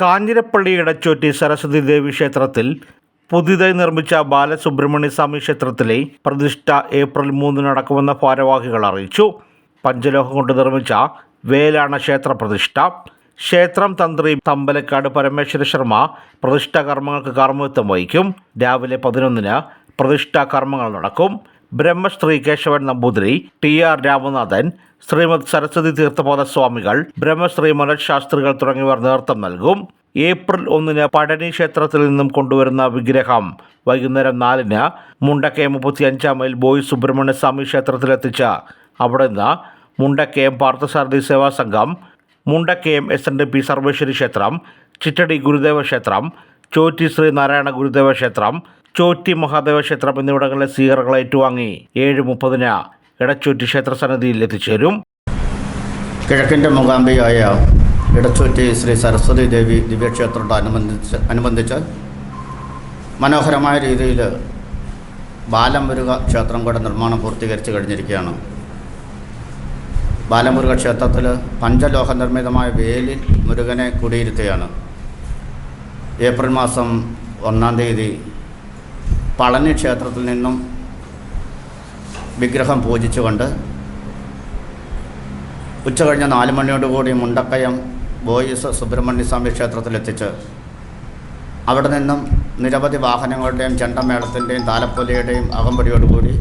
കാഞ്ഞിരപ്പള്ളി ഇടച്ചോറ്റി സരസ്വതി ദേവി ക്ഷേത്രത്തിൽ പുതിയതായി നിർമ്മിച്ച ബാലസുബ്രഹ്മണ്യ സ്വാമി ക്ഷേത്രത്തിലെ പ്രതിഷ്ഠ ഏപ്രിൽ മൂന്നിന് നടക്കുമെന്ന ഭാരവാഹികൾ അറിയിച്ചു. പഞ്ചലോഹം കൊണ്ട് നിർമ്മിച്ച വേലാണ ക്ഷേത്ര പ്രതിഷ്ഠ ക്ഷേത്രം തന്ത്രി തമ്പലക്കാട് പരമേശ്വര ശർമ്മ പ്രതിഷ്ഠാ കർമ്മങ്ങൾക്ക് കാർമ്മിത്വം വഹിക്കും. രാവിലെ പതിനൊന്നിന് പ്രതിഷ്ഠാ കർമ്മങ്ങൾ നടക്കും. ബ്രഹ്മശ്രീ കേശവൻ നമ്പൂതിരി ടി ആർ രാമനാഥൻ ശ്രീമദ് സരസ്വതി തീർത്ഥപാദ സ്വാമികൾ ബ്രഹ്മശ്രീ മനോജ് ശാസ്ത്രികൾ തുടങ്ങിയവർ നേതൃത്വം നൽകും. ഏപ്രിൽ ഒന്നിന് പഴനി ക്ഷേത്രത്തിൽ നിന്നും കൊണ്ടുവരുന്ന വിഗ്രഹം വൈകുന്നേരം നാലിന് മുണ്ടക്കയം മുപ്പത്തി അഞ്ചാം മൈൽ ബോയ് സുബ്രഹ്മണ്യ സ്വാമി ക്ഷേത്രത്തിലെത്തിച്ച്. അവിടെ നിന്ന് Mundakayam Parthasarathi Seva Sangham Mundakayam S N D P Sarveshwari ക്ഷേത്രം ചിറ്റടി ഗുരുദേവ ക്ഷേത്രം ചോറ്റി ശ്രീനാരായണ ഗുരുദേവ ക്ഷേത്രം ചോറ്റി മഹാദേവ ക്ഷേത്രം എന്നിവിടങ്ങളിലെ സ്വീകരണങ്ങൾ ഏറ്റുവാങ്ങി ഏഴ് മുപ്പതിന് ഇടച്ചോറ്റി ക്ഷേത്ര സന്നിധിയിൽ എത്തിച്ചേരും. കിഴക്കിന്റെ മുഖാംബിയായ ഇടച്ചോറ്റി ശ്രീ സരസ്വതി ദേവി ദിവ്യക്ഷേത്രത്തോടനുബന്ധിച്ച് അനുബന്ധിച്ച് മനോഹരമായ രീതിയിൽ ബാലമുരുക ക്ഷേത്രം കൂടെ നിർമ്മാണം പൂർത്തീകരിച്ച് കഴിഞ്ഞിരിക്കുകയാണ്. ബാലമുരുക ക്ഷേത്രത്തിൽ പഞ്ചലോഹ നിർമ്മിതമായ വേലിൽ മുരുകനെ കുടിയിരുത്തുകയാണ്. ഏപ്രിൽ മാസം ഒന്നാം തീയതി പളനി ക്ഷേത്രത്തിൽ നിന്നും വിഗ്രഹം പൂജിച്ചുകൊണ്ട് ഉച്ച കഴിഞ്ഞ നാല് മണിയോടുകൂടി മുണ്ടക്കയം ബോയിസ് സുബ്രഹ്മണ്യസ്വാമി ക്ഷേത്രത്തിലെത്തിച്ച് അവിടെ നിന്നും നിരവധി വാഹനങ്ങളുടെയും ചെണ്ടമേളത്തിന്റെയും താലപ്പൊലിയുടെയും അകമ്പടിയോടുകൂടി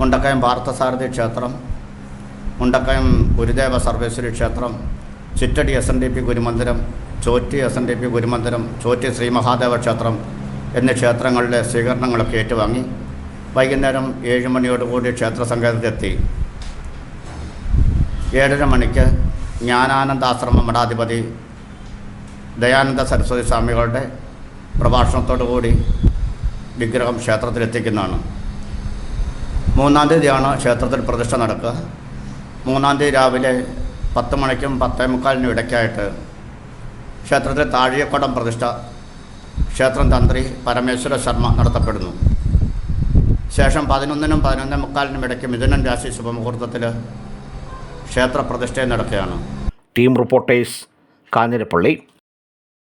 മുണ്ടക്കയം പാർത്ഥസാരഥി ക്ഷേത്രം മുണ്ടക്കയം ഗുരുദേവ സർവേശ്വരി ക്ഷേത്രം Chittady S N D P Gurumandiram Chotti S N D P Gurumandiram Chotti Shri Mahadeva ക്ഷേത്രം എന്നീ ക്ഷേത്രങ്ങളിലെ സ്വീകരണങ്ങളൊക്കെ ഏറ്റുവാങ്ങി വൈകുന്നേരം ഏഴ് മണിയോടുകൂടി ക്ഷേത്ര സങ്കേതത്തിലെത്തി. ഏഴര മണിക്ക് ജ്ഞാനാനന്ദാശ്രമ മഠാധിപതി ദയാനന്ദ സരസ്വതി സ്വാമികളുടെ പ്രഭാഷണത്തോടു കൂടി വിഗ്രഹം ക്ഷേത്രത്തിലെത്തിക്കുന്നതാണ്. മൂന്നാം തീയതിയാണ് ക്ഷേത്രത്തിൽ പ്രതിഷ്ഠ നടക്കുക. മൂന്നാം തീയതി രാവിലെ പത്ത് മണിക്കും പത്തേ മുക്കാലിനും ഇടയ്ക്കായിട്ട് ക്ഷേത്രത്തിലെ താഴിയക്കുടം പ്രതിഷ്ഠ ക്ഷേത്രം തന്ത്രി പരമേശ്വര ശർമ്മ നടത്തപ്പെടുന്നു. ശേഷം പതിനൊന്നിനും പതിനൊന്നേ മുക്കാലിനും ഇടയ്ക്ക് മിഥുനൻ രാശി ശുഭമുഹൂർത്തത്തിൽ ക്ഷേത്ര പ്രതിഷ്ഠയും നടക്കുകയാണ്. Team reporters Kanjirappally.